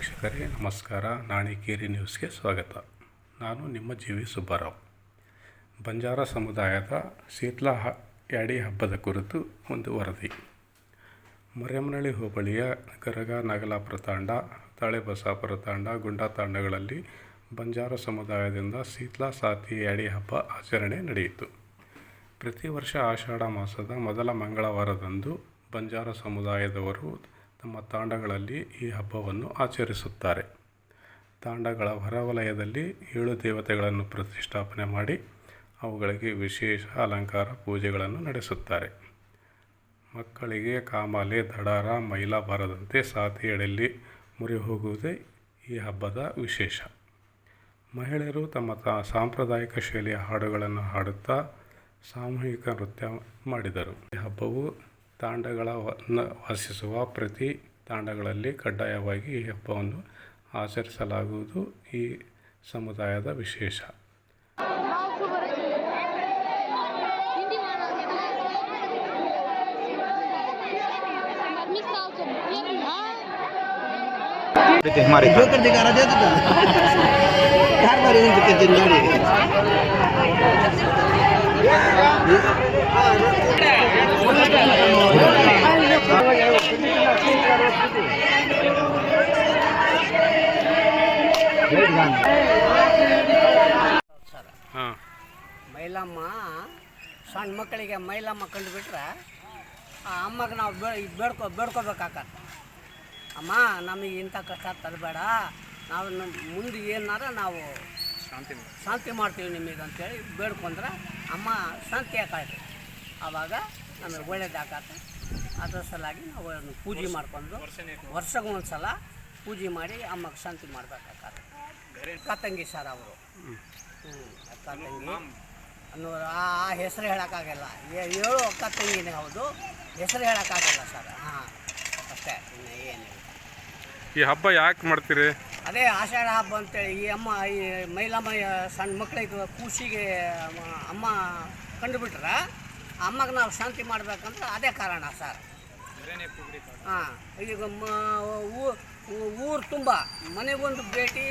ವೀಕ್ಷಕರೇ, ನಮಸ್ಕಾರ. ನಾಣಿಕೇರಿ ನ್ಯೂಸ್ಗೆ ಸ್ವಾಗತ. ನಾನು ನಿಮ್ಮ ಜಿ ವಿ ಸುಬ್ಬಾರಾವ್. ಬಂಜಾರ ಸಮುದಾಯದ ಶೀತ್ಲಾ ಹ, ಯಾಡಿ ಹಬ್ಬದ ಕುರಿತು ಒಂದು ವರದಿ. ಮರೆಮನಹಳ್ಳಿ ಹೋಬಳಿಯ ಗರಗ ನಾಗಲಾಪುರ ತಾಂಡ ತಾಳೆಬಸಾಪುರ ತಾಂಡ, ಗುಂಡಾ ತಾಂಡಗಳಲ್ಲಿ ಬಂಜಾರ ಸಮುದಾಯದಿಂದ ಶೀತ್ಲಾ ಸಾತಿ ಯಾಡಿ ಹಬ್ಬ ಆಚರಣೆ ನಡೆಯಿತು. ಪ್ರತಿ ವರ್ಷ ಆಷಾಢ ಮಾಸದ ಮೊದಲ ಮಂಗಳವಾರದಂದು ಬಂಜಾರ ಸಮುದಾಯದವರು ತಮ್ಮ ತಾಂಡಗಳಲ್ಲಿ ಈ ಹಬ್ಬವನ್ನು ಆಚರಿಸುತ್ತಾರೆ. ತಾಂಡಗಳ ಹೊರವಲಯದಲ್ಲಿ ಏಳು ದೇವತೆಗಳನ್ನು ಪ್ರತಿಷ್ಠಾಪನೆ ಮಾಡಿ ಅವುಗಳಿಗೆ ವಿಶೇಷ ಅಲಂಕಾರ ಪೂಜೆಗಳನ್ನು ನಡೆಸುತ್ತಾರೆ. ಮಕ್ಕಳಿಗೆ ಕಾಮಾಲೆ, ದಡಾರ, ಮೈಲ ಬಾರದಂತೆ ಸಾತಿಯಡೆಯಲ್ಲಿ ಮುರಿ ಹೋಗುವುದೇ ಈ ಹಬ್ಬದ ವಿಶೇಷ. ಮಹಿಳೆಯರು ತಮ್ಮ ತ ಸಾಂಪ್ರದಾಯಿಕ ಶೈಲಿಯ ಹಾಡುಗಳನ್ನು ಹಾಡುತ್ತಾ ಸಾಮೂಹಿಕ ನೃತ್ಯ ಮಾಡಿದರು. ಈ ಹಬ್ಬವು ತಾಂಡಗಳ ವ- ನ- ವಾಸಿಸುವ ಪ್ರತಿ ತಾಂಡಗಳಲ್ಲಿ ಕಡ್ಡಾಯವಾಗಿ ಈ ಹಬ್ಬವನ್ನು ಆಚರಿಸಲಾಗುವುದು. ಈ ಸಮುದಾಯದ ವಿಶೇಷ. ಮೈಲಮ್ಮ ಸಣ್ಣ ಮಕ್ಕಳಿಗೆ ಮೈಲಮ್ಮ ಕಂಡುಬಿಟ್ರೆ ಆ ಅಮ್ಮಗೆ ನಾವು ಬೇ ಬೇಡ್ಕೊ ಬೇಡ್ಕೋಬೇಕಾಗತ್ತೆ ಅಮ್ಮ ನಮಗೆ ಇಂಥ ಕಷ್ಟ ತರಬೇಡ. ನಾವು ನಮ್ಮ ಮುಂದೆ ಏನಾರ ನಾವು ಶಾಂತಿ ಶಾಂತಿ ಮಾಡ್ತೀವಿ ನಿಮಗೆ ಅಂತೇಳಿ ಬೇಡ್ಕೊಂಡ್ರೆ ಅಮ್ಮ ಶಾಂತಿ ಆಕಾಯ್ತು ಆವಾಗ ನಮಗೆ ಒಳ್ಳೇದಾಗತ್ತೆ. ಅದರ ಸಲಾಗಿ ನಾವು ಅದನ್ನ ಪೂಜೆ ಮಾಡ್ಕೊಂಡು ವರ್ಷಕ್ಕೆ ಒಂದು ಸಲ ಪೂಜೆ ಮಾಡಿ ಅಮ್ಮಗೆ ಶಾಂತಿ ಮಾಡ್ಬೇಕಾಗತ್ತೆ ಅಕ್ಕ ತಂಗಿ ಸರ್ ಅವರು. ಹ್ಞೂ ಅಕ್ಕ ತಂಗಿ ಅನ್ನೋ ಆ ಆ ಹೆಸರು ಹೇಳೋಕ್ಕಾಗಲ್ಲ. ಏ- ಏಳು ಅಕ್ಕ ತಂಗಿನೇ ಹೌದು. ಹೆಸರು ಹೇಳೋಕ್ಕಾಗಲ್ಲ ಸರ್. ಹಾಂ ಅಷ್ಟೇ ಇನ್ನು ಏನಿಲ್ಲ. ಈ ಹಬ್ಬ ಯಾಕೆ ಮಾಡ್ತೀರಿ? ಅದೇ ಆಷಾಢ ಹಬ್ಬ ಅಂತೇಳಿ ಈ ಅಮ್ಮ ಈ ಮೈಲಮ್ಮ ಸಣ್ಣ ಮಕ್ಕಳಿಗೆ ಕೂಸಿಗೆ ಅಮ್ಮ- ಅಮ್ಮ ಕಂಡುಬಿಟ್ರೆ ಅಮ್ಮಗೆ ನಾವು ಶಾಂತಿ ಮಾಡ್ಬೇಕಂತ ಅದೇ ಕಾರಣ ಸರ್. ಹಾಂ ಈಗ ಊರು ತುಂಬ, ಮನೆಗೊಂದು ಭೇಟಿ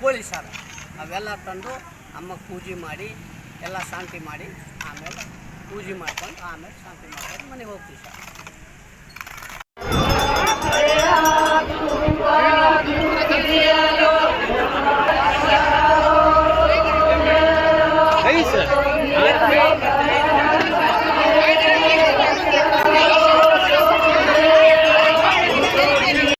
ಕೋಳಿ ಸಾರು. ಅವೆಲ್ಲ ತಂದು ಅಮ್ಮ ಪೂಜೆ ಮಾಡಿ, ಎಲ್ಲ ಶಾಂತಿ ಮಾಡಿ, ಆಮೇಲೆ ಪೂಜೆ ಮಾಡ್ಕೊಂಡು, ಆಮೇಲೆ ಶಾಂತಿ ಮಾಡ್ಕೊಂಡು ಮನೆಗೆ ಹೋಗ್ತೀವಿ ಸರ್.